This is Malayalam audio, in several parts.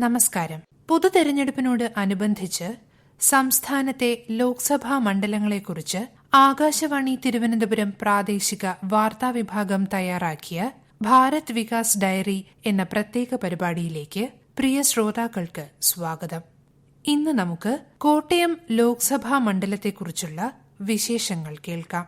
നമസ്കാരം. പൊതു തെരഞ്ഞെടുപ്പിനോട് അനുബന്ധിച്ച് സംസ്ഥാനത്തെ ലോക്സഭാ മണ്ഡലങ്ങളെക്കുറിച്ച് ആകാശവാണി തിരുവനന്തപുരം പ്രാദേശിക വാർത്താ വിഭാഗം തയ്യാറാക്കിയ ഭാരത് വികാസ് ഡയറി എന്ന പ്രത്യേക പരിപാടിയിലേക്ക് പ്രിയ ശ്രോതാക്കൾക്ക് സ്വാഗതം. ഇന്ന് നമുക്ക് കോട്ടയം ലോക്സഭാ മണ്ഡലത്തെക്കുറിച്ചുള്ള വിശേഷങ്ങൾ കേൾക്കാം.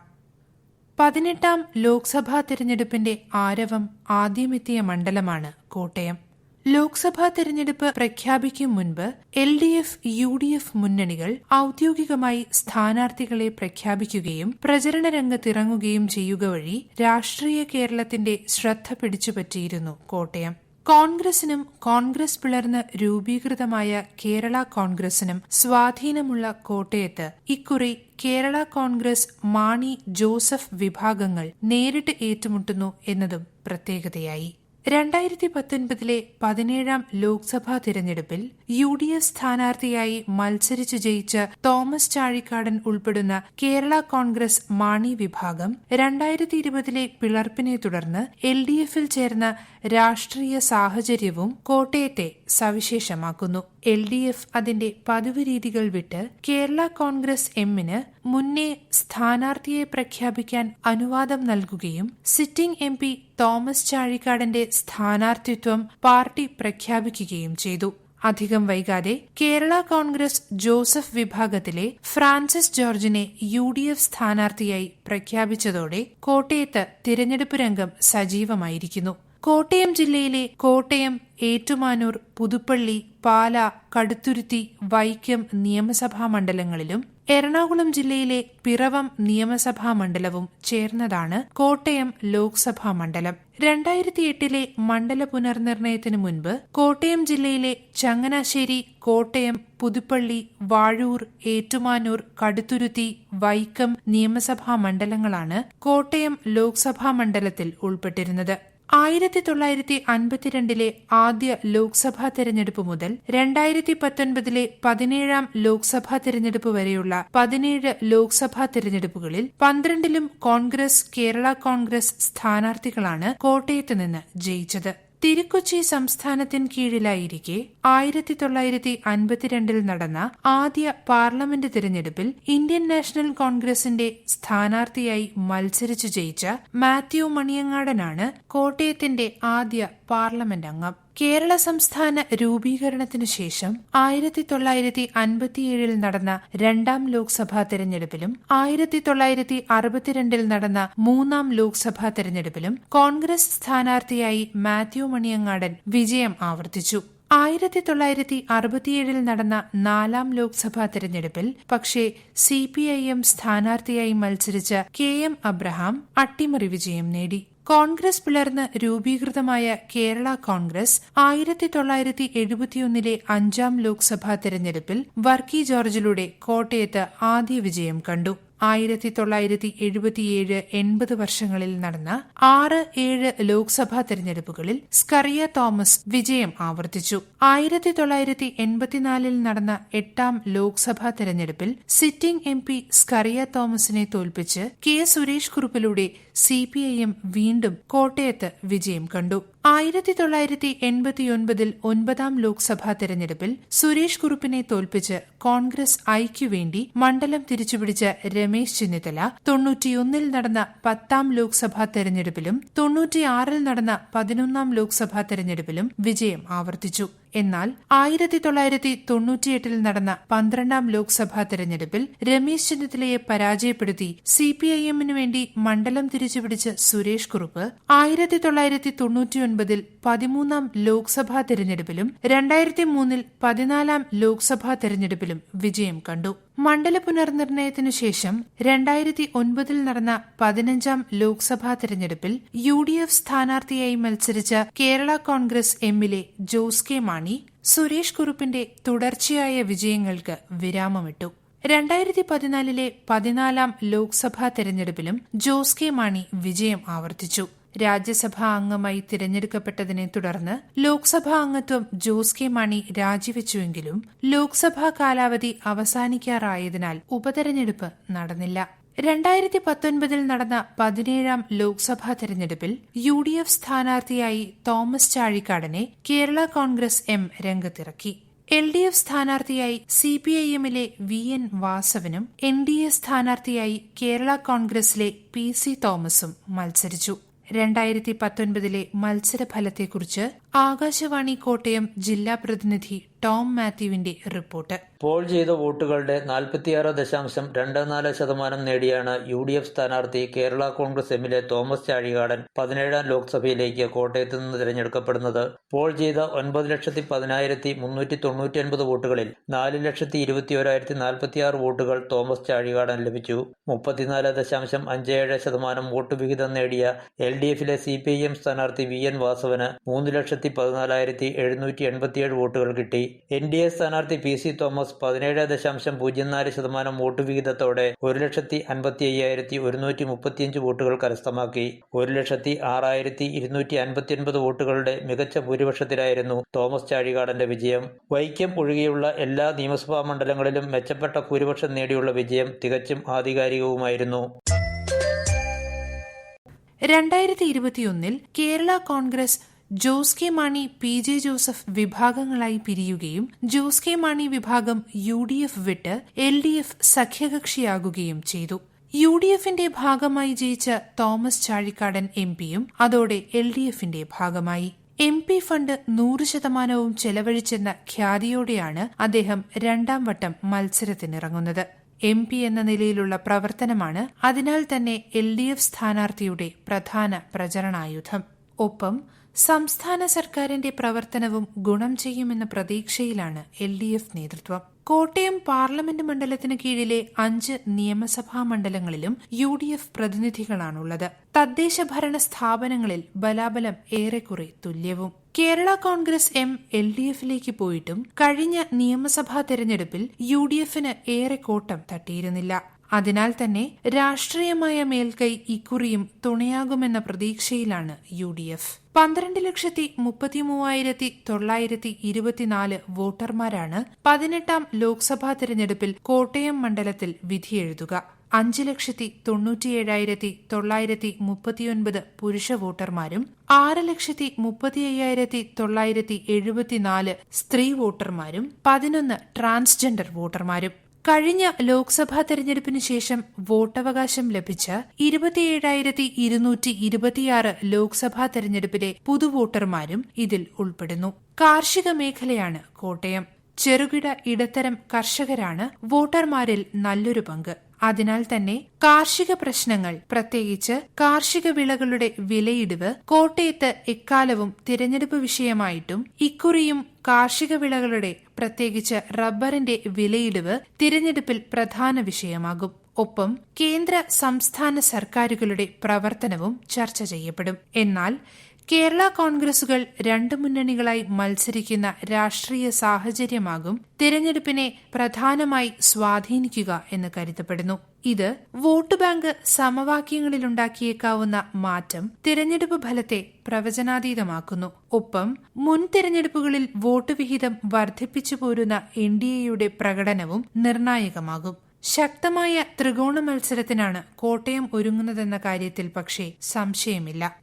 പതിനെട്ടാം ലോക്സഭാ തിരഞ്ഞെടുപ്പിന്റെ ആരവം ആദ്യമെത്തിയ മണ്ഡലമാണ് കോട്ടയം. ലോക്സഭാ തെരഞ്ഞെടുപ്പ് പ്രഖ്യാപിക്കും മുൻപ് L D F U D F മുന്നണികൾ ഔദ്യോഗികമായി സ്ഥാനാർത്ഥികളെ പ്രഖ്യാപിക്കുകയും പ്രചരണ രംഗത്തിറങ്ങുകയും ചെയ്യുക വഴി രാഷ്ട്രീയ കേരളത്തിന്റെ ശ്രദ്ധ പിടിച്ചുപറ്റിയിരുന്നു കോട്ടയം. കോൺഗ്രസിനും കോൺഗ്രസ് പിളർന്ന് രൂപീകൃതമായ കേരള കോൺഗ്രസിനും സ്വാധീനമുള്ള കോട്ടയത്ത് ഇക്കുറി കേരള കോൺഗ്രസ് മാണി ജോസഫ് വിഭാഗങ്ങൾ നേരിട്ട് ഏറ്റുമുട്ടുന്നു എന്നതും പ്രത്യേകതയായി. രണ്ടായിരത്തി പത്തൊൻപതിലെ പതിനേഴാം ലോക്സഭാ തിരഞ്ഞെടുപ്പിൽ യു ഡി എഫ് സ്ഥാനാർത്ഥിയായി മത്സരിച്ചു ജയിച്ച തോമസ് ചാഴിക്കാടൻ ഉൾപ്പെടുന്ന കേരള കോൺഗ്രസ് മാണി വിഭാഗം രണ്ടായിരത്തി ഇരുപതിലെ പിളർപ്പിനെ തുടർന്ന് എൽ ഡി എഫിൽ ചേർന്ന രാഷ്ട്രീയ സാഹചര്യവും കോട്ടയത്തെ സവിശേഷമാക്കുന്നു. എൽ ഡി എഫ് അതിന്റെ പതിവ് രീതികൾ വിട്ട് കേരള കോൺഗ്രസ് എമ്മിന് മുന്നേ സ്ഥാനാർത്ഥിയെ പ്രഖ്യാപിക്കാൻ അനുവാദം നൽകുകയും സിറ്റിംഗ് എം പി തോമസ് ചാഴിക്കാടന്റെ സ്ഥാനാർത്ഥിത്വം പാർട്ടി പ്രഖ്യാപിക്കുകയും ചെയ്തു. അധികം വൈകാതെ കേരള കോൺഗ്രസ് ജോസഫ് വിഭാഗത്തിലെ ഫ്രാൻസിസ് ജോർജിനെ യു ഡി എഫ് സ്ഥാനാർത്ഥിയായി പ്രഖ്യാപിച്ചതോടെ കോട്ടയത്ത് തിരഞ്ഞെടുപ്പ് രംഗം സജീവമായിരിക്കുന്നു. കോട്ടയം ജില്ലയിലെ കോട്ടയം ഏറ്റുമാനൂർ പുതുപ്പള്ളി പാല കടുത്തുരുത്തി വൈക്കം നിയമസഭാ മണ്ഡലങ്ങളിലും എറണാകുളം ജില്ലയിലെ പിറവം നിയമസഭാ മണ്ഡലവും ചേർന്നതാണ് കോട്ടയം ലോക്സഭാ മണ്ഡലം. രണ്ടായിരത്തി എട്ടിലെ മണ്ഡല പുനർനിർണയത്തിനു മുൻപ് കോട്ടയം ജില്ലയിലെ ചങ്ങനാശ്ശേരി കോട്ടയം പുതുപ്പള്ളി വാഴൂർ ഏറ്റുമാനൂർ കടുത്തുരുത്തി വൈക്കം നിയമസഭാ മണ്ഡലങ്ങളാണ് കോട്ടയം ലോക്സഭാ മണ്ഡലത്തിൽ ഉൾപ്പെട്ടിരുന്നത്. ആയിരത്തി തൊള്ളായിരത്തി അൻപത്തിരണ്ടിലെ ആദ്യ ലോക്സഭാ തെരഞ്ഞെടുപ്പ് മുതൽ രണ്ടായിരത്തി പത്തൊൻപതിലെ പതിനേഴാം ലോക്സഭാ തെരഞ്ഞെടുപ്പ് വരെയുള്ള പതിനേഴ് ലോക്സഭാ തെരഞ്ഞെടുപ്പുകളിൽ പന്ത്രണ്ടിലും കോൺഗ്രസ് കേരള കോൺഗ്രസ് സ്ഥാനാർത്ഥികളാണ് കോട്ടയത്ത് നിന്ന് ജയിച്ചത്. തിരുക്കൊച്ചി സംസ്ഥാനത്തിന് കീഴിലായിരിക്കെ ആയിരത്തി തൊള്ളായിരത്തി അൻപത്തിരണ്ടിൽ നടന്ന ആദ്യ പാർലമെന്റ് തിരഞ്ഞെടുപ്പിൽ ഇന്ത്യൻ നാഷണൽ കോൺഗ്രസിന്റെ സ്ഥാനാർത്ഥിയായി മത്സരിച്ചു ജയിച്ച മാത്യു മണിയങ്ങാടനാണ് കോട്ടയത്തിന്റെ ആദ്യ പാർലമെന്റ് അംഗം. കേരള സംസ്ഥാന രൂപീകരണത്തിനു ശേഷം ആയിരത്തി തൊള്ളായിരത്തി അൻപത്തിയേഴിൽ നടന്ന രണ്ടാം ലോക്സഭാ തെരഞ്ഞെടുപ്പിലും ആയിരത്തി തൊള്ളായിരത്തി അറുപത്തിരണ്ടിൽ നടന്ന മൂന്നാം ലോക്സഭാ തെരഞ്ഞെടുപ്പിലും കോൺഗ്രസ് സ്ഥാനാർത്ഥിയായി മാത്യു മണിയങ്ങാടൻ വിജയം ആവർത്തിച്ചു. ആയിരത്തി തൊള്ളായിരത്തി അറുപത്തിയേഴിൽ നടന്ന നാലാം ലോക്സഭാ തെരഞ്ഞെടുപ്പിൽ പക്ഷേ സി പി ഐ എം സ്ഥാനാർത്ഥിയായി മത്സരിച്ച കെ എം അബ്രഹാം അട്ടിമറി വിജയം നേടി. കോൺഗ്രസ് പിളർന്ന് രൂപീകൃതമായ കേരള കോൺഗ്രസ് ആയിരത്തി തൊള്ളായിരത്തി എഴുപത്തിയൊന്നിലെ അഞ്ചാം ലോക്സഭാ തെരഞ്ഞെടുപ്പിൽ വർക്കി ജോർജിലൂടെ കോട്ടയത്ത് ആദ്യ വിജയം കണ്ടു. ആയിരത്തി തൊള്ളായിരത്തി എഴുപത്തിയേഴ് എൺപത് വർഷങ്ങളിൽ നടന്ന ആറ് ഏഴ് ലോക്സഭാ തെരഞ്ഞെടുപ്പുകളിൽ സ്കറിയ തോമസ് വിജയം ആവർത്തിച്ചു. ആയിരത്തി തൊള്ളായിരത്തി എൺപത്തിനാലിൽ നടന്ന എട്ടാം ലോക്സഭാ തെരഞ്ഞെടുപ്പിൽ സിറ്റിംഗ് എം പി സ്കറിയ തോമസിനെ തോൽപ്പിച്ച് കെ സുരേഷ് കുറുപ്പിലൂടെ സി പി ഐ വീണ്ടും കോട്ടയത്ത് വിജയം കണ്ടു. ആയിരത്തി തൊള്ളായിരത്തി എൺപത്തിയൊൻപതിൽ ഒൻപതാം ലോക്സഭാ തെരഞ്ഞെടുപ്പിൽ സുരേഷ് കുറുപ്പിനെ തോൽപ്പിച്ച് കോൺഗ്രസ് ഐക്കു വേണ്ടി മണ്ഡലം തിരിച്ചുപിടിച്ച രമേശ് ചെന്നിത്തല തൊണ്ണൂറ്റിയൊന്നിൽ നടന്ന പത്താം ലോക്സഭാ തെരഞ്ഞെടുപ്പിലും തൊണ്ണൂറ്റിയാറിൽ നടന്ന പതിനൊന്നാം ലോക്സഭാ തെരഞ്ഞെടുപ്പിലും വിജയം ആവർത്തിച്ചു. എന്നാൽ ആയിരത്തി തൊള്ളായിരത്തി തൊണ്ണൂറ്റിയെട്ടിൽ നടന്ന പന്ത്രണ്ടാം ലോക്സഭാ തെരഞ്ഞെടുപ്പിൽ രമേശ് ചെന്നിത്തലയെ പരാജയപ്പെടുത്തി സി പി ഐ എമ്മിനു വേണ്ടി മണ്ഡലം തിരിച്ചുപിടിച്ച സുരേഷ് കുറുപ്പ് ആയിരത്തി തൊള്ളായിരത്തി തൊണ്ണൂറ്റിയൊൻപതിൽ പതിമൂന്നാം ലോക്സഭാ തെരഞ്ഞെടുപ്പിലും രണ്ടായിരത്തി മൂന്നിൽ പതിനാലാം ലോക്സഭാ തെരഞ്ഞെടുപ്പിലും വിജയം കണ്ടു. മണ്ഡല പുനർനിർണയത്തിനു ശേഷം രണ്ടായിരത്തി ഒൻപതിൽ നടന്ന പതിനഞ്ചാം ലോക്സഭാ തെരഞ്ഞെടുപ്പിൽ യു ഡി എഫ് സ്ഥാനാർത്ഥിയായി മത്സരിച്ച കേരള കോൺഗ്രസ് എമ്മിലെ ജോസ് കെ മാണി സുരേഷ് കുറുപ്പിന്റെ തുടർച്ചയായ വിജയങ്ങൾക്ക് വിരാമമിട്ടു. രണ്ടായിരത്തി പതിനാലിലെ പതിനാലാം ലോക്സഭാ തെരഞ്ഞെടുപ്പിലും ജോസ് കെ മാണി വിജയം ആവർത്തിച്ചു. രാജ്യസഭാ അംഗമായി തിരഞ്ഞെടുക്കപ്പെട്ടതിനെ തുടർന്ന് ലോക്സഭാ അംഗത്വം ജോസ് കെ മാണി രാജിവെച്ചുവെങ്കിലും ലോക്സഭാ കാലാവധി അവസാനിക്കാറായതിനാൽ ഉപതെരഞ്ഞെടുപ്പ് നടന്നില്ല. രണ്ടായിരത്തി പത്തൊൻപതിൽ നടന്ന പതിനേഴാം ലോക്സഭാ തെരഞ്ഞെടുപ്പിൽ യു ഡി എഫ് സ്ഥാനാർത്ഥിയായി തോമസ് ചാഴിക്കാടനെ കേരള കോൺഗ്രസ് എം രംഗത്തിറക്കി. എൽ ഡി എഫ് സ്ഥാനാർത്ഥിയായി സി പി ഐ എമ്മിലെ വി എൻ വാസവനും എൻ ഡി എ സ്ഥാനാർത്ഥിയായി കേരള കോൺഗ്രസിലെ പി സി തോമസും മത്സരിച്ചു. രണ്ടായിരത്തി പത്തൊൻപതിലെ മത്സരഫലത്തെക്കുറിച്ച് ആകാശവാണി കോട്ടയം ജില്ലാ പ്രതിനിധി ടോം മാത്യുവിന്റെ റിപ്പോർട്ട്. പോൾ ചെയ്ത വോട്ടുകളുടെ നാൽപ്പത്തിയാറ് ദശാംശം രണ്ട് നാല് ശതമാനം നേടിയാണ് യു ഡി എഫ് സ്ഥാനാർത്ഥി കേരള കോൺഗ്രസ് എമ്മിലെ തോമസ് ചാഴികാടൻ പതിനേഴാം ലോക്സഭയിലേക്ക് കോട്ടയത്ത് നിന്ന് തിരഞ്ഞെടുക്കപ്പെടുന്നത്. പോൾ ചെയ്ത ഒൻപത് ലക്ഷത്തി പതിനായിരത്തി മുന്നൂറ്റി തൊണ്ണൂറ്റി ഒൻപത് വോട്ടുകളിൽ നാല് ലക്ഷത്തി ഇരുപത്തി ഒരായിരത്തി നാൽപ്പത്തിയാറ് വോട്ടുകൾ തോമസ് ചാഴികാടൻ ലഭിച്ചു. മുപ്പത്തിനാല് ദശാംശം അഞ്ച് ഏഴ് ശതമാനം വോട്ട് വിഹിതം നേടിയ എൽ ഡി എഫിലെ സി പി ഐ എം സ്ഥാനാർത്ഥി വി എൻ വാസവന് മൂന്ന് ലക്ഷത്തി പതിനാലായിരത്തി എഴുന്നൂറ്റി എൺപത്തിയേഴ് വോട്ടുകൾ കിട്ടി. എൻ ഡി എ സ്ഥാനാർത്ഥി പി സി തോമസ് പതിനേഴ് ദശാംശം പൂജ്യം നാല് ശതമാനം വോട്ട് വിഹിതത്തോടെ ഒരു ലക്ഷത്തി അൻപത്തി അയ്യായിരത്തി ഒരുന്നൂറ്റി മുപ്പത്തിയഞ്ച് വോട്ടുകൾ കരസ്ഥമാക്കി. ഒരു ലക്ഷത്തി ആറായിരത്തി ഇരുന്നൂറ്റി അൻപത്തിയൊൻപത് വോട്ടുകളുടെ മികച്ച ഭൂരിപക്ഷത്തിലായിരുന്നു തോമസ് ചാഴികാടന്റെ വിജയം. വൈക്കം ഒഴികെയുള്ള എല്ലാ നിയമസഭാ മണ്ഡലങ്ങളിലും മെച്ചപ്പെട്ട ഭൂരിപക്ഷം നേടിയുള്ള വിജയം തികച്ചും ആധികാരികവുമായിരുന്നു. രണ്ടായിരത്തി ഇരുപത്തിയൊന്നിൽ Kerala Congress Jose K Mani P J Joseph വിഭാഗങ്ങളായി പിരിയുകയും ജോസ് കെ മാണി വിഭാഗം യു ഡി എഫ് വിട്ട് എൽ ഡി എഫ് സഖ്യകക്ഷിയാകുകയും ചെയ്തു. യു ഡി എഫിന്റെ ഭാഗമായി ജയിച്ച തോമസ് ചാഴിക്കാടൻ എം പിയും അതോടെ എൽ ഡി എഫിന്റെ ഭാഗമായി. എം പി ഫണ്ട് നൂറ് ശതമാനവും ചെലവഴിച്ചെന്ന ഖ്യാതിയോടെയാണ് അദ്ദേഹം രണ്ടാം വട്ടം മത്സരത്തിനിറങ്ങുന്നത്. എം പി എന്ന നിലയിലുള്ള പ്രവർത്തനമാണ് അതിനാൽ തന്നെ എൽ ഡി എഫ് സ്ഥാനാർത്ഥിയുടെ പ്രധാന പ്രചരണായുധം. ഒപ്പം സംസ്ഥാന സർക്കാരിന്റെ പ്രവർത്തനവും ഗുണം ചെയ്യുമെന്ന പ്രതീക്ഷയിലാണ് എൽ ഡി എഫ് നേതൃത്വം. കോട്ടയം പാർലമെന്റ് മണ്ഡലത്തിന് കീഴിലെ അഞ്ച് നിയമസഭാ മണ്ഡലങ്ങളിലും യു ഡി എഫ് പ്രതിനിധികളാണുള്ളത്. തദ്ദേശ ഭരണ സ്ഥാപനങ്ങളിൽ ബലാബലം ഏറെക്കുറെ തുല്യവും. Kerala Congress M L D എഫിലേക്ക് പോയിട്ടും കഴിഞ്ഞ നിയമസഭാ തെരഞ്ഞെടുപ്പിൽ യു ഡി എഫിന് ഏറെ കോട്ടം തട്ടിയിരുന്നില്ല. അതിനാൽ തന്നെ രാഷ്ട്രീയമായ മേൽക്കൈ ഇക്കുറിയും തുണയാകുമെന്ന പ്രതീക്ഷയിലാണ് യു ഡി എഫ്. പന്ത്രണ്ട് ലക്ഷത്തി മുപ്പത്തിമൂവായിരത്തി തൊള്ളായിരത്തി ഇരുപത്തിനാല് വോട്ടർമാരാണ് പതിനെട്ടാം ലോക്സഭാ തെരഞ്ഞെടുപ്പിൽ കോട്ടയം മണ്ഡലത്തിൽ വിധിയെഴുതുക അഞ്ച് ലക്ഷത്തി തൊണ്ണൂറ്റിയേഴായിരത്തി തൊള്ളായിരത്തി മുപ്പത്തിയൊൻപത് പുരുഷ വോട്ടർമാരും ആറ് ലക്ഷത്തി മുപ്പത്തി അയ്യായിരത്തി തൊള്ളായിരത്തി എഴുപത്തിനാല് സ്ത്രീ വോട്ടർമാരും പതിനൊന്ന് ട്രാൻസ്ജെൻഡർ വോട്ടർമാരും. കഴിഞ്ഞ ലോക്സഭാ തെരഞ്ഞെടുപ്പിന് ശേഷം വോട്ടവകാശം ലഭിച്ച ഇരുപത്തിയേഴായിരത്തി ഇരുന്നൂറ്റി ഇരുപത്തിയാറ് ലോക്സഭാ തെരഞ്ഞെടുപ്പിലെ പുതുവോട്ടർമാരും ഇതിൽ ഉൾപ്പെടുന്നു. കാർഷിക മേഖലയാണ് കോട്ടയം. ചെറുകിട ഇടത്തരം കർഷകരാണ് വോട്ടർമാരിൽ നല്ലൊരു പങ്ക്. അതിനാൽ തന്നെ കാർഷിക പ്രശ്നങ്ങൾ പ്രത്യേകിച്ച് കാർഷിക വിളകളുടെ വിലയിടിവ് കോട്ടയത്ത് എക്കാലവും തിരഞ്ഞെടുപ്പ് വിഷയമായിട്ടും ഇക്കുറിയും കാർഷിക വിളകളുടെ പ്രത്യേകിച്ച് റബ്ബറിന്റെ വിലയിടിവ് തിരഞ്ഞെടുപ്പിൽ പ്രധാന വിഷയമാകും. ഒപ്പം കേന്ദ്ര സംസ്ഥാന സർക്കാരുകളുടെ പ്രവർത്തനവും ചർച്ച ചെയ്യപ്പെടും. എന്നാൽ കേരള കോൺഗ്രസുകൾ രണ്ട് മുന്നണികളായി മത്സരിക്കുന്ന രാഷ്ട്രീയ സാഹചര്യമാകും തിരഞ്ഞെടുപ്പിനെ പ്രധാനമായി സ്വാധീനിക്കുക എന്ന് കരുതപ്പെടുന്നു. ഇത് വോട്ട് ബാങ്ക് സമവാക്യങ്ങളിലുണ്ടാക്കിയേക്കാവുന്ന മാറ്റം തിരഞ്ഞെടുപ്പ് ഫലത്തെ പ്രവചനാതീതമാക്കുന്നു. ഒപ്പം മുൻ തിരഞ്ഞെടുപ്പുകളിൽ വോട്ട് വിഹിതം വർദ്ധിപ്പിച്ചു പോരുന്ന എൻ ഡി എയുടെ പ്രകടനവും നിർണായകമാകും. ശക്തമായ ത്രികോണ മത്സരത്തിനാണ് കോട്ടയം ഒരുങ്ങുന്നതെന്ന കാര്യത്തിൽ പക്ഷേ സംശയമില്ല.